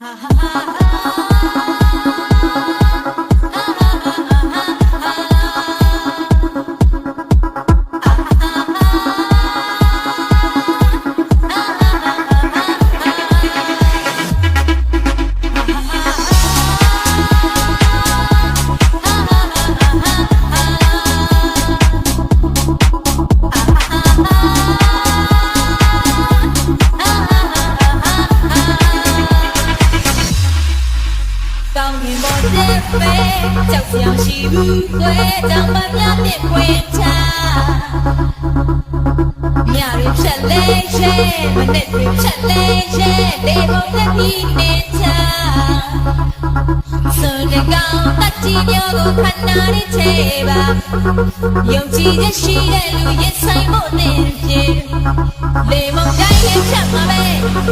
ကော င်းရင်ပေါ်တဲ့ပဲကြောက်စရာရှိဘူးသွဲတောင်မများမြင့်ခွင်ချညရီဖြတ်လဲရဲမနဲ့တွေဖြတ်လဲရဲလေပုံလက်ပြီးနေချစွန်တကောင်တတိမျိုးကိုခဏလေးချေပါယုံကြည်ချက်ရှိတဲ့လူရဲ့ဆိုင်ဖို့နေပြေလေမုန် တိုင်းရဲ့ဖြတ်မှာပဲ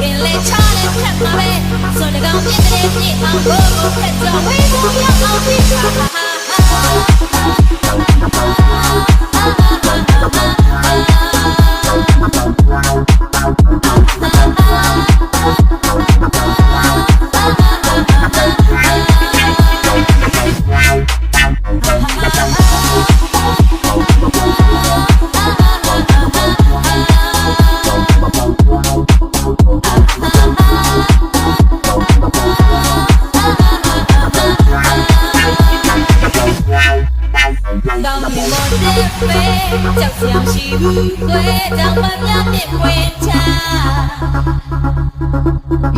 ခင်လေချတဲ့ဖြတ်မှာပဲစွန်တကောင်ပြည့်တဲ့ပြည့်အောင်ကိုကိုဖက်တော့ဝေးဖို့ရောက်အောင်ပြီးချာ မြင်ပေါ်တဲ့ပဲကြောက်စရာရှိဘူးသွဲတောင်မများမြင့်ခွင်ချ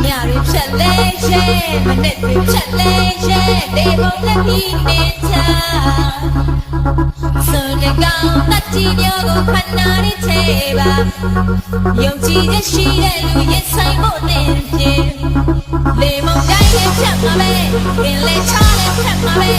ညရီဖြတ်လဲရဲမနဲ့တွေဖြတ်လဲရဲလေပုံလက်ပြီးနေချစွန်တကောင်တတိမျိုးကိုခဏလေးချေပါယုံကြည်ချက်